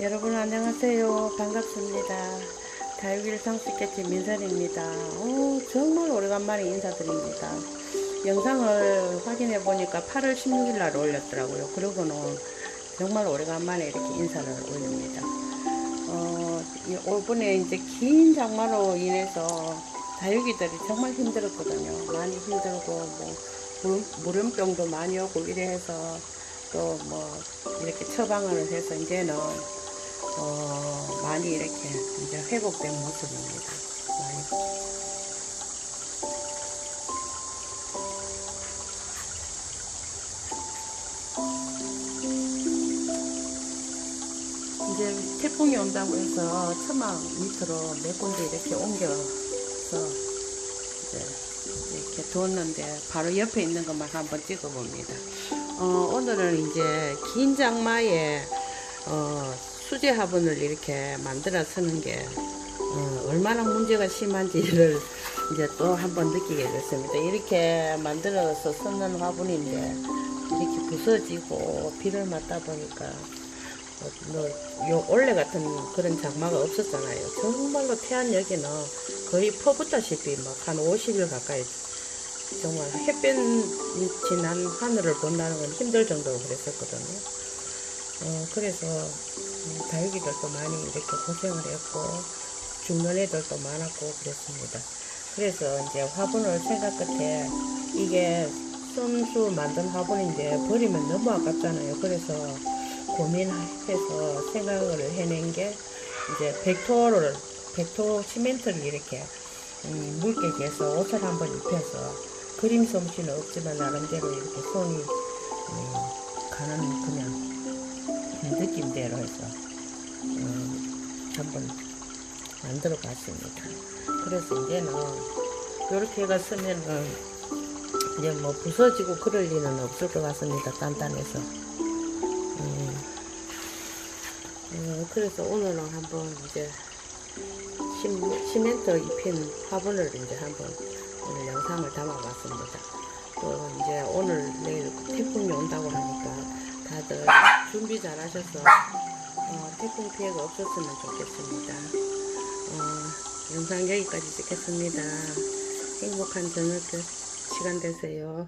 여러분 안녕하세요. 반갑습니다. 다육일 상수께집 민설입니다. 오, 정말 오래간만에 인사드립니다. 영상을 확인해 보니까 8월 16일 날 올렸더라고요. 그러고는 정말 오래간만에 이렇게 인사를 올립니다. 어, 이- 이번에 이제 긴 장마로 인해서 다육이들이 정말 힘들었거든요. 많이 힘들고 뭐 물- 물음병도 많이 오고 이래 해서 또 뭐 이렇게 처방을 해서 이제는 어, 많이 이렇게 이제 회복된 모습입니다. 많이. 이제 태풍이 온다고 해서 처막 밑으로 몇 군데 이렇게 옮겨서 이제 이렇게 뒀는데 바로 옆에 있는 것만 한번 찍어봅니다. 어, 오늘은 이제 긴 장마에 어, 수제 화분을 이렇게 만들어 쓰는 게 어, 얼마나 문제가 심한지를 이제 또 한번 느끼게 됐습니다. 이렇게 만들어서 쓰는 화분인데 이렇게 부서지고 비를 맞다 보니까 어, 뭐, 요 올해 같은 그런 장마가 없었잖아요. 정말로 태안 여기는 거의 퍼붓다시피 막 한 50일 가까이 정말 햇볕이 난 하늘을 본다는 건 힘들 정도로 그랬었거든요. 어, 그래서 음, 다육이들도 많이 이렇게 고생을 했고 죽는 애들도 많았고 그랬습니다. 그래서 이제 화분을 생각 끝에 이게 손수 만든 화분인데 버리면 너무 아깝잖아요. 그래서 고민해서 생각을 해낸 게 이제 백토를 백토 시멘트를 이렇게 음, 묽게 해서 옷을 한번 입혀서 그림 솜씨는 없지만 나름대로 이렇게 손이 음, 가는 그냥 느낌대로 해서 음, 한번 만들어 봤습니다. 그래서 이제는 이렇게 해가 쓰면은 이제 뭐 부서지고 그럴 리는 없을 것 같습니다. 단단해서. 음, 어, 그래서 오늘은 한번 이제 심, 시멘트 입힌 화분을 이제 한번 오늘 영상을 담아봤습니다. 또 이제 오늘 내일 태풍이 온다고 하니까 다들 준비 잘 하셔서 어, 태풍 피해가 없었으면 좋겠습니다. 어, 영상 여기까지 찍겠습니다. 행복한 저녁 시간 되세요.